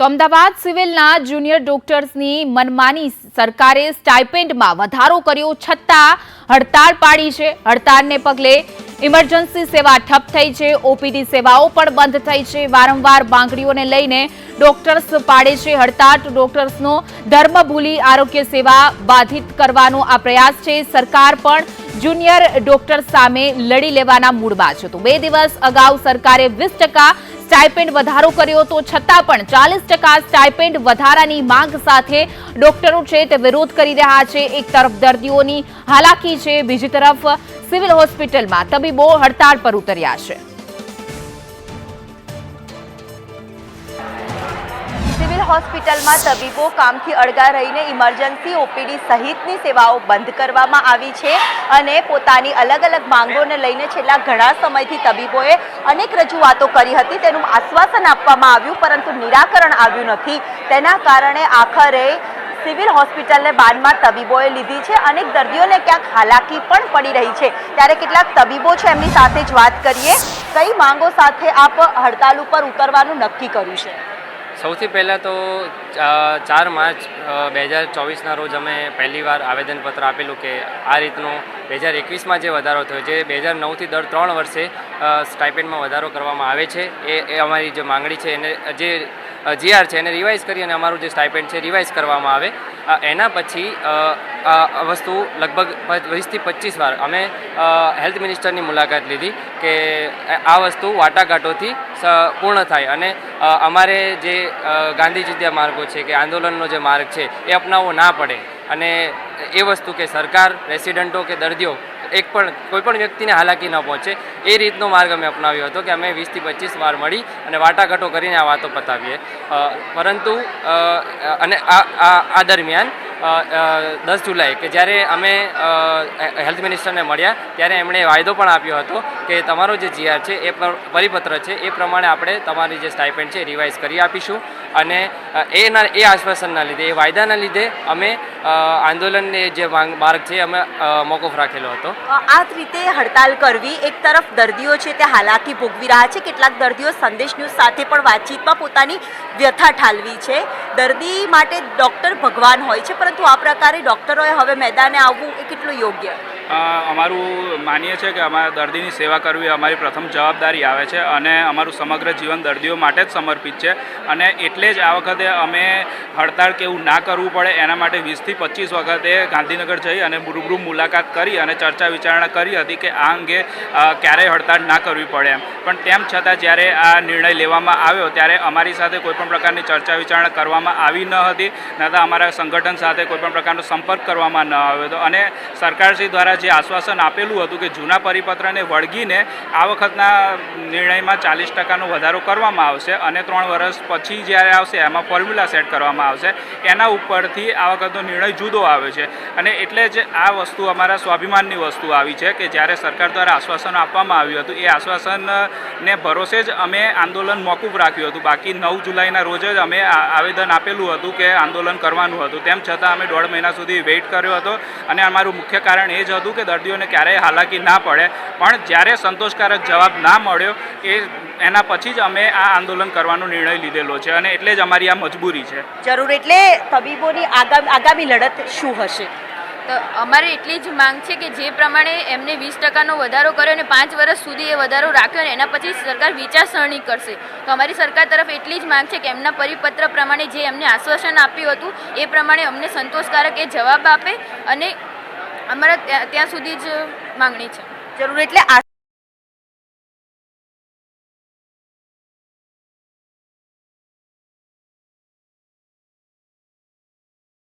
તો અમદાવાદ સિવિલના જુનિયર ડોક્ટર્સની મનમાની સરકારે સ્ટાઇપેન્ડમાં વધારો કર્યો છતાં હડતાળ પાડી છે. હડતાળને પગલે ઇમરજન્સી સેવા ઠપ થઈ છે. ઓપીડી સેવાઓ પણ બંધ થઈ છે. વારંવાર માંગણીઓને લઈને ડોક્ટર્સ પાડે છે હડતાળ. ડોક્ટર્સનો ધર્મ ભૂલી આરોગ્ય સેવા બાધિત કરવાનો આ પ્રયાસ છે. સરકાર પણ જુનિયર ડોક્ટર સામે લડી લેવાના મૂડમાં છે. તો બે દિવસ અગાઉ સરકારે વીસ સ્ટાઇપેન્ડ વધારો કર્યો તો છતાં પણ ચાલીસ ટકા સ્ટાઇપેન્ડ વધારાની માંગ સાથે ડોક્ટરો છે તે વિરોધ કરી રહ્યા છે. એક તરફ દર્દીઓની હાલાકી છે, બીજી તરફ સિવિલ હોસ્પિટલમાં તબીબો હડતાળ પર ઉતર્યા છે. હોસ્પિટલમાં તબીબો કામથી અળગા રહીને ઇમરજન્સી ઓપીડી સહિતની સેવાઓ બંધ કરવામાં આવી છે અને પોતાની અલગ અલગ માંગોને લઈને છેલ્લા ઘણા સમયથી તબીબોએ અનેક રજૂઆતો કરી હતી. તેનું આશ્વાસન આપવામાં આવ્યું, પરંતુ નિરાકરણ આવ્યું નથી. તેના કારણે આખરે સિવિલ હોસ્પિટલને બાનમાં તબીબોએ લીધી છે. અનેક દર્દીઓને ક્યાંક હાલાકી પણ પડી રહી છે. ત્યારે કેટલાક તબીબો છે, એમની સાથે જ વાત કરીએ. કઈ માંગો સાથે આપ હડતાલ ઉપર ઉતરવાનું નક્કી કર્યું છે? સૌથી પહેલાં તો ચાર માર્ચ બે હજાર ચોવીસના રોજ અમે પહેલીવાર આવેદનપત્ર આપેલું કે આ રીતનું બે હજાર એકવીસમાં જે વધારો થયો છે બે હજાર નવથી દર ત્રણ વર્ષે સ્ટાઇપેન્ડમાં વધારો કરવામાં આવે છે. એ અમારી જે માંગણી છે, એને જે જીઆર છે, એને રિવાઇઝ કરી અને અમારું જે સ્ટાઇપેન્ડ છે રિવાઇઝ કરવામાં આવે. એના પછી આ વસ્તુ લગભગ વીસથી પચીસ વાર અમે હેલ્થ મિનિસ્ટરની મુલાકાત લીધી કે આ વસ્તુ વાટાઘાટોથી પૂર્ણ થાય અને અમારે જે ગાંધી ચિંધ્યા માર્ગો છે કે આંદોલનનો જે માર્ગ છે, એ અપનાવવો ના પડે. અને એ વસ્તુ કે સરકાર, રેસિડન્ટો કે દર્દીઓ, એક પણ, કોઈ પણ વ્યક્તિને હાલાકી ન પહોંચે, એ રીતનો માર્ગ અમે અપનાવ્યો હતો કે અમે વીસથી પચીસ વાર મળી અને વાટાઘાટો કરીને આ વાતો પતાવીએ. પરંતુ અને આ આ દરમિયાન દસ જુલાઈ કે જ્યારે અમે હેલ્થ મિનિસ્ટરને મળ્યા, ત્યારે એમણે વાયદો પણ આપ્યો હતો કે તમારો જે જીઆર છે, એ પરિપત્ર છે, એ પ્રમાણે આપણે તમારી જે સ્ટાઇપેન્ડ છે રિવાઇઝ કરી આપીશું. અને એના એ આશ્વાસનના લીધે, એ વાયદાના લીધે અમે આંદોલનને જે માર્ગ છે અમે મોકૂફ રાખેલો હતો. આ જ રીતે હડતાલ કરવી એક તરફ દર્દીઓ છે તે હાલાકી ભોગવી રહ્યા છે. કેટલાક દર્દીઓ સંદેશ ન્યૂઝ સાથે પણ વાતચીતમાં પોતાની વ્યથા ઠાલવી છે. દર્દી માટે ડૉક્ટર ભગવાન હોય છે, પરંતુ આ પ્રકારે ડૉક્ટરોએ હવે મેદાને આવવું એ કેટલું યોગ્ય? અમારું માનીએ છીએ કે અમારા દર્દીની સેવા કરવી અમારી પ્રથમ જવાબદારી આવે છે અને અમારું સમગ્ર જીવન દર્દીઓ માટે જ સમર્પિત છે. અને એટલે જ આ વખતે અમે હડતાળ કે એવું ના કરવું પડે એના માટે વીસથી પચીસ વખતે ગાંધીનગર જઈ અને રૂબરૂ મુલાકાત કરી અને ચર્ચા વિચારણા કરી હતી કે આ અંગે ક્યારેય હડતાળ ના કરવી પડે એમ. પણ તેમ છતાં જ્યારે આ નિર્ણય લેવામાં આવ્યો ત્યારે અમારી સાથે કોઈપણ પ્રકારની ચર્ચા વિચારણા કરવામાં આવી ન હતી નતા અમારા સંગઠન સાથે કોઈપણ પ્રકારનો સંપર્ક કરવામાં ન આવ્યો હતો. અને સરકારશ્રી દ્વારા જે આશ્વાસન આપેલું હતું કે જૂના પરિપત્રને વળગીને આ વખતના નિર્ણયમાં ચાલીસ ટકાનો વધારો કરવામાં આવશે અને ત્રણ વર્ષ પછી જ્યારે આવશે એમાં ફોર્મ્યુલા સેટ કરવામાં આવશે, એના ઉપરથી આ વખતનો નિર્ણય જુદો આવે છે. અને એટલે જ આ વસ્તુ અમારા સ્વાભિમાનની વસ્તુ આવી છે કે જ્યારે સરકાર દ્વારા આશ્વાસન આપવામાં આવ્યું હતું, એ આશ્વાસનને ભરોસે જ અમે આંદોલન મોકૂફ રાખ્યું હતું. બાકી નવ જુલાઈના રોજ જ અમે આવેદન આપેલું હતું કે આંદોલન કરવાનું હતું. તેમ છતાં અમે દોઢ મહિના સુધી વેઇટ કર્યો હતો અને અમારું મુખ્ય કારણ એ જ હતું કે દર્દીઓને ક્યારેય હાલાકી ના પડે પણ જ્યારે સંતોષકારક જવાબ ના મળ્યો એ એના પછી જ અમે આ આંદોલન કરવાનો નિર્ણય લીધેલો છે અને એટલે જ અમારી આ મજબૂરી છે. જરૂર એટલે તબીબોની આગામી આગામી લડત શું હશે? તો અમારે એટલી જ માંગ છે કે જે પ્રમાણે એમને વીસ ટકાનો વધારો કર્યો અને પાંચ વર્ષ સુધી એ વધારો રાખ્યો અને એના પછી સરકાર વિચારસરણી કરશે. તો અમારી સરકાર તરફ એટલી જ માંગ છે કે એમના પરિપત્ર પ્રમાણે જે એમને આશ્વાસન આપ્યું હતું એ પ્રમાણે અમને સંતોષકારક એ જવાબ આપે અને અમારા ત્યાં સુધી જ માંગણી છે. જરૂર એટલે